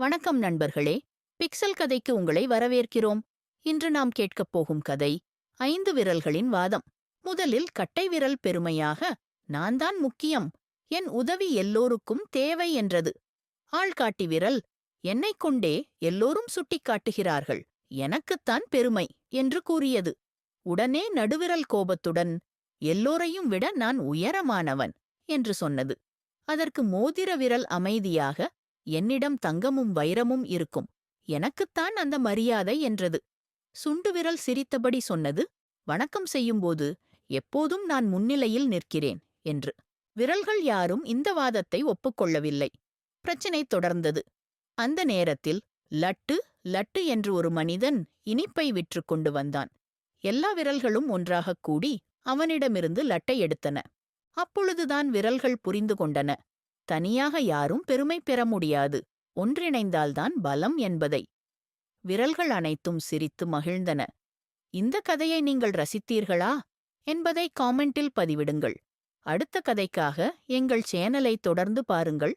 வணக்கம் நண்பர்களே பிக்சல் கதைக்கு உங்களை வரவேற்கிறோம். இன்று நாம் கேட்கப் போகும் கதை ஐந்து விரல்களின் வாதம். முதலில் கட்டை விரல் பெருமையாக நான் தான் முக்கியம் என் உதவி எல்லோருக்கும் தேவை என்றது. ஆள்காட்டி விரல் என்னைக் கொண்டே எல்லோரும் சுட்டிக் காட்டுகிறார்கள் எனக்குத்தான் பெருமை என்று கூறியது. உடனே நடுவிரல் கோபத்துடன் எல்லோரையும் விட நான் உயரமானவன் என்று சொன்னது. அதற்கு மோதிர விரல் அமைதியாக என்னிடம் தங்கமும் வைரமும் இருக்கும். எனக்குத்தான் அந்த மரியாதை என்றது. சுண்டு விரல் சிரித்தபடி சொன்னது வணக்கம் செய்யும்போது எப்போதும் நான் முன்னிலையில் நிற்கிறேன் என்று. விரல்கள் யாரும் இந்த வாதத்தை ஒப்புக்கொள்ளவில்லை. பிரச்சினை தொடர்ந்தது. அந்த நேரத்தில் லட்டு லட்டு என்று ஒரு மனிதன் இனிப்பை விற்று கொண்டு வந்தான். எல்லா விரல்களும் ஒன்றாகக் கூடி அவனிடமிருந்து லட்டை எடுத்தன. அப்பொழுதுதான் விரல்கள் புரிந்து கொண்டன. தனியாக யாரும் பெருமை பெற முடியாது. ஒன்றிணைந்தால்தான் பலம் என்பதை. விரல்கள் அனைத்தும் சிரித்து மகிழ்ந்தன. இந்த கதையை நீங்கள் ரசித்தீர்களா? என்பதை காமெண்டில் பதிவிடுங்கள். அடுத்த கதைக்காக எங்கள் சேனலை தொடர்ந்து பாருங்கள்.